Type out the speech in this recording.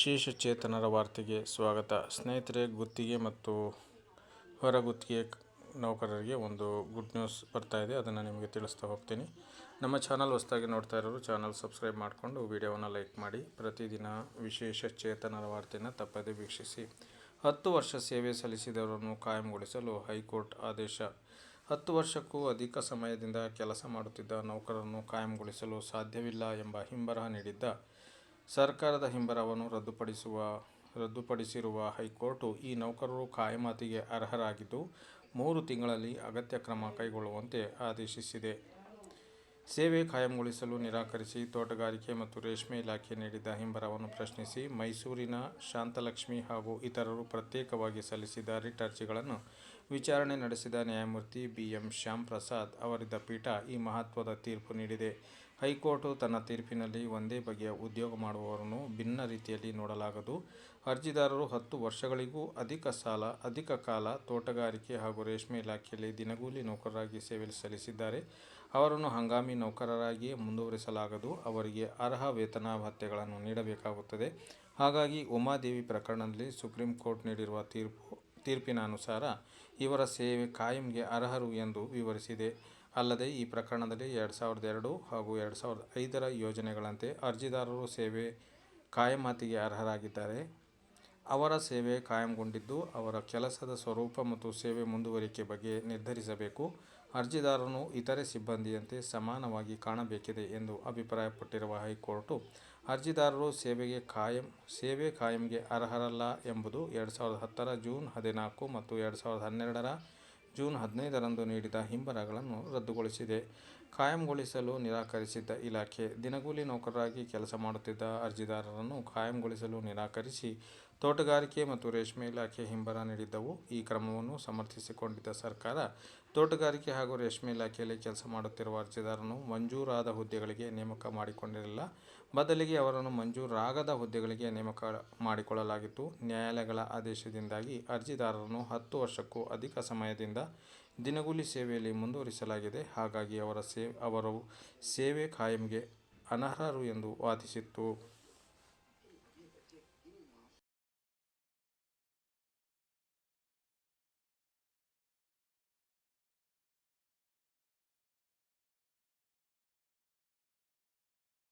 ವಿಶೇಷ ಚೇತನರ ವಾರ್ತೆಗೆ ಸ್ವಾಗತ. ಸ್ನೇಹಿತರೆ, ಗುತ್ತಿಗೆ ಮತ್ತು ಹೊರಗುತ್ತಿಗೆ ನೌಕರರಿಗೆ ಒಂದು ಗುಡ್ ನ್ಯೂಸ್ ಬರ್ತಾ ಇದೆ. ಅದನ್ನು ನಿಮಗೆ ತಿಳಿಸ್ತಾ ಹೋಗ್ತೀನಿ. ನಮ್ಮ ಚಾನಲ್ ಹೊಸದಾಗಿ ನೋಡ್ತಾ ಇರೋರು ಚಾನಲ್ ಸಬ್ಸ್ಕ್ರೈಬ್ ಮಾಡಿಕೊಂಡು ವಿಡಿಯೋವನ್ನು ಲೈಕ್ ಮಾಡಿ. ಪ್ರತಿದಿನ ವಿಶೇಷ ಚೇತನರ ವಾರ್ತೆಯನ್ನು ತಪ್ಪದೇ ವೀಕ್ಷಿಸಿ. ಹತ್ತು ವರ್ಷ ಸೇವೆ ಸಲ್ಲಿಸಿದವರನ್ನು ಕಾಯಂಗೊಳಿಸಲು ಹೈಕೋರ್ಟ್ ಆದೇಶ. ಹತ್ತು ವರ್ಷಕ್ಕೂ ಅಧಿಕ ಸಮಯದಿಂದ ಕೆಲಸ ಮಾಡುತ್ತಿದ್ದ ನೌಕರರನ್ನು ಕಾಯಂಗೊಳಿಸಲು ಸಾಧ್ಯವಿಲ್ಲ ಎಂಬ ಹಿಂಬರಹ ನೀಡಿದ್ದ ಸರ್ಕಾರದ ಹಿಂಬರವನ್ನು ರದ್ದುಪಡಿಸುವ, ರದ್ದುಪಡಿಸಿರುವ ಹೈಕೋರ್ಟು ಈ ನೌಕರರು ಕಾಯಮಾತಿಗೆ ಅರ್ಹರಾಗಿದ್ದು, ಮೂರು ತಿಂಗಳಲ್ಲಿ ಅಗತ್ಯ ಕ್ರಮ ಕೈಗೊಳ್ಳುವಂತೆ ಆದೇಶಿಸಿದೆ. ಸೇವೆ ಕಾಯಂಗೊಳಿಸಲು ನಿರಾಕರಿಸಿ ತೋಟಗಾರಿಕೆ ಮತ್ತು ರೇಷ್ಮೆ ಇಲಾಖೆ ನೀಡಿದ್ದ ಹಿಂಬರವನ್ನು ಪ್ರಶ್ನಿಸಿ ಮೈಸೂರಿನ ಶಾಂತಲಕ್ಷ್ಮಿ ಹಾಗೂ ಇತರರು ಪ್ರತ್ಯೇಕವಾಗಿ ಸಲ್ಲಿಸಿದ ರಿಟ್ ಅರ್ಜಿಗಳನ್ನು ವಿಚಾರಣೆ ನಡೆಸಿದ ನ್ಯಾಯಮೂರ್ತಿ ಬಿ ಎಂ ಶ್ಯಾಮ್ ಪ್ರಸಾದ್ ಅವರಿದ್ದ ಪೀಠ ಈ ಮಹತ್ವದ ತೀರ್ಪು ನೀಡಿದೆ. ಹೈಕೋರ್ಟು ತನ್ನ ತೀರ್ಪಿನಲ್ಲಿ ಒಂದೇ ಬಗೆಯ ಉದ್ಯೋಗ ಮಾಡುವವರನ್ನು ಭಿನ್ನ ರೀತಿಯಲ್ಲಿ ನೋಡಲಾಗದು. ಅರ್ಜಿದಾರರು ಹತ್ತು ವರ್ಷಗಳಿಗೂ ಅಧಿಕ ಸಾಲ, ಅಧಿಕ ಕಾಲ ತೋಟಗಾರಿಕೆ ಹಾಗೂ ರೇಷ್ಮೆ ಇಲಾಖೆಯಲ್ಲಿ ದಿನಗೂಲಿ ನೌಕರರಾಗಿ ಸೇವೆ ಸಲ್ಲಿಸಿದ್ದಾರೆ. ಅವರನ್ನು ಹಂಗಾಮಿ ನೌಕರರಾಗಿಯೇ ಮುಂದುವರಿಸಲಾಗದು. ಅವರಿಗೆ ಅರ್ಹ ವೇತನ ಭತ್ಯೆಗಳನ್ನು ನೀಡಬೇಕಾಗುತ್ತದೆ. ಹಾಗಾಗಿ ಉಮಾದೇವಿ ಪ್ರಕರಣದಲ್ಲಿ ಸುಪ್ರೀಂ ಕೋರ್ಟ್ ನೀಡಿರುವ ತೀರ್ಪು ತೀರ್ಪಿನ ಅನುಸಾರ ಇವರ ಸೇವೆ ಕಾಯಂಗೆ ಅರ್ಹರು ಎಂದು ವಿವರಿಸಿದೆ. ಅಲ್ಲದೆ ಈ ಪ್ರಕರಣದಲ್ಲಿ ಎರಡು ಸಾವಿರದ ಎರಡು ಹಾಗೂ ಎರಡು ಸಾವಿರದ ಐದರ ಯೋಜನೆಗಳಂತೆ ಅರ್ಜಿದಾರರು ಸೇವೆ ಕಾಯಮಾತಿಗೆ ಅರ್ಹರಾಗಿದ್ದಾರೆ. ಅವರ ಸೇವೆ ಕಾಯಂಗೊಂಡಿದ್ದು ಅವರ ಕೆಲಸದ ಸ್ವರೂಪ ಮತ್ತು ಸೇವೆ ಮುಂದುವರಿಕೆ ಬಗ್ಗೆ ನಿರ್ಧರಿಸಬೇಕು. ಅರ್ಜಿದಾರನು ಇತರೆ ಸಿಬ್ಬಂದಿಯಂತೆ ಸಮಾನವಾಗಿ ಕಾಣಬೇಕಿದೆ ಎಂದು ಅಭಿಪ್ರಾಯಪಟ್ಟಿರುವ ಹೈಕೋರ್ಟು ಅರ್ಜಿದಾರರು ಸೇವೆಗೆ ಕಾಯಂ ಸೇವೆ ಕಾಯಂಗೆ ಅರ್ಹರಲ್ಲ ಎಂಬುದು ಎರಡು ಸಾವಿರದ ಹತ್ತರ ಜೂನ್ ಹದಿನಾಲ್ಕು ಮತ್ತು ಎರಡು ಸಾವಿರದ ಹನ್ನೆರಡರ ಜೂನ್ ಹದಿನೈದರಂದು ನೀಡಿದ ಹಿಂಬರಗಳನ್ನು ರದ್ದುಗೊಳಿಸಿದೆ. ಕಾಯಂಗೊಳಿಸಲು ನಿರಾಕರಿಸಿದ್ದ ಇಲಾಖೆ ದಿನಗೂಲಿ ನೌಕರರಾಗಿ ಕೆಲಸ ಮಾಡುತ್ತಿದ್ದ ಅರ್ಜಿದಾರರನ್ನು ಕಾಯಂಗೊಳಿಸಲು ನಿರಾಕರಿಸಿ ತೋಟಗಾರಿಕೆ ಮತ್ತು ರೇಷ್ಮೆ ಇಲಾಖೆ ಹಿಂಬರ ನೀಡಿದ್ದವು. ಈ ಕ್ರಮವನ್ನು ಸಮರ್ಥಿಸಿಕೊಂಡಿದ್ದ ಸರ್ಕಾರ ತೋಟಗಾರಿಕೆ ಹಾಗೂ ರೇಷ್ಮೆ ಇಲಾಖೆಯಲ್ಲಿ ಕೆಲಸ ಮಾಡುತ್ತಿರುವ ಅರ್ಜಿದಾರರನ್ನು ಮಂಜೂರಾದ ಹುದ್ದೆಗಳಿಗೆ ನೇಮಕ ಮಾಡಿಕೊಂಡಿರಲಿಲ್ಲ. ಬದಲಿಗೆ ಅವರನ್ನು ಮಂಜೂರಾಗದ ಹುದ್ದೆಗಳಿಗೆ ನೇಮಕ ಮಾಡಿಕೊಳ್ಳಲಾಗಿತ್ತು. ನ್ಯಾಯಾಲಯಗಳ ಆದೇಶದಿಂದಾಗಿ ಅರ್ಜಿದಾರರನ್ನು ಹತ್ತು ವರ್ಷಕ್ಕೂ ಅಧಿಕ ಸಮಯದಿಂದ ದಿನಗೂಲಿ ಸೇವೆಯಲ್ಲಿ ಮುಂದುವರಿಸಲಾಗಿದೆ. ಹಾಗಾಗಿ ಅವರ ಸೇ ಅವರು ಸೇವೆ ಕಾಯಂಗೆ ಅನರ್ಹರು ಎಂದು ವಾದಿಸಿತ್ತು.